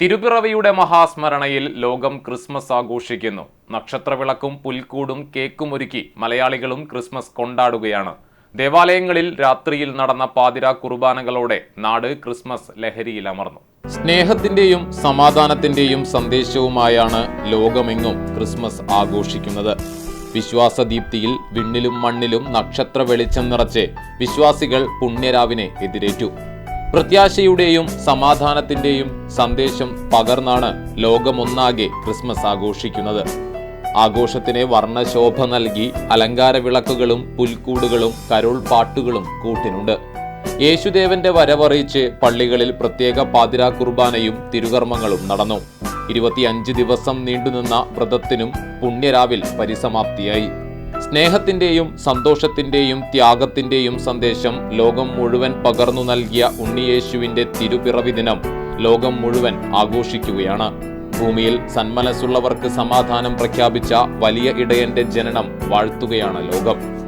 തിരുപ്പിറവിയുടെ മഹാസ്മരണയിൽ ലോകം ക്രിസ്മസ് ആഘോഷിക്കുന്നു. നക്ഷത്രവിളക്കും പുൽക്കൂടും കേക്കും ഒരുക്കി മലയാളികളും ക്രിസ്മസ് കൊണ്ടാടുകയാണ്. ദേവാലയങ്ങളിൽ രാത്രിയിൽ നടന്ന പാതിര കുർബാനകളോടെ നാട് ക്രിസ്മസ് ലഹരിയിൽ അമർന്നു സ്നേഹത്തിന്റെയും സമാധാനത്തിന്റെയും സന്ദേശവുമായാണ് ലോകമെങ്ങും ക്രിസ്മസ് ആഘോഷിക്കുന്നത്. വിശ്വാസദീപ്തിയിൽ വിണ്ണിലും മണ്ണിലും നക്ഷത്ര വെളിച്ചം നിറച്ച് വിശ്വാസികൾ പുണ്യരാവിനെ എതിരേറ്റു. പ്രത്യാശയുടെയും സമാധാനത്തിന്റെയും സന്ദേശം പകർന്നാണ് ലോകമൊന്നാകെ ക്രിസ്മസ് ആഘോഷിക്കുന്നത്. ആഘോഷത്തിന് വർണശോഭ നൽകി അലങ്കാര വിളക്കുകളും പുൽക്കൂടുകളും കരോൾ പാട്ടുകളും കൂട്ടിനുണ്ട്. യേശുദേവന്റെ വരവറിയിച്ച് പള്ളികളിൽ പ്രത്യേക പാതിരാ കുർബാനയും തിരുകർമ്മങ്ങളും നടന്നു. ഇരുപത്തിയഞ്ച് ദിവസം നീണ്ടുനിന്ന വ്രതത്തിനും പുണ്യരാവിൽ പരിസമാപ്തിയായി. സ്നേഹത്തിന്റെയും സന്തോഷത്തിന്റെയും ത്യാഗത്തിന്റെയും സന്ദേശം ലോകം മുഴുവൻ പകർന്നു നൽകിയ ഉണ്ണിയേശുവിന്റെ തിരുപിറവി ദിനം ലോകം മുഴുവൻ ആഘോഷിക്കുകയാണ്. ഭൂമിയിൽ സന്മനസ്സുള്ളവർക്ക് സമാധാനം പ്രഖ്യാപിച്ച വലിയ ഇടയന്റെ ജനനം വാഴ്ത്തുകയാണ് ലോകം.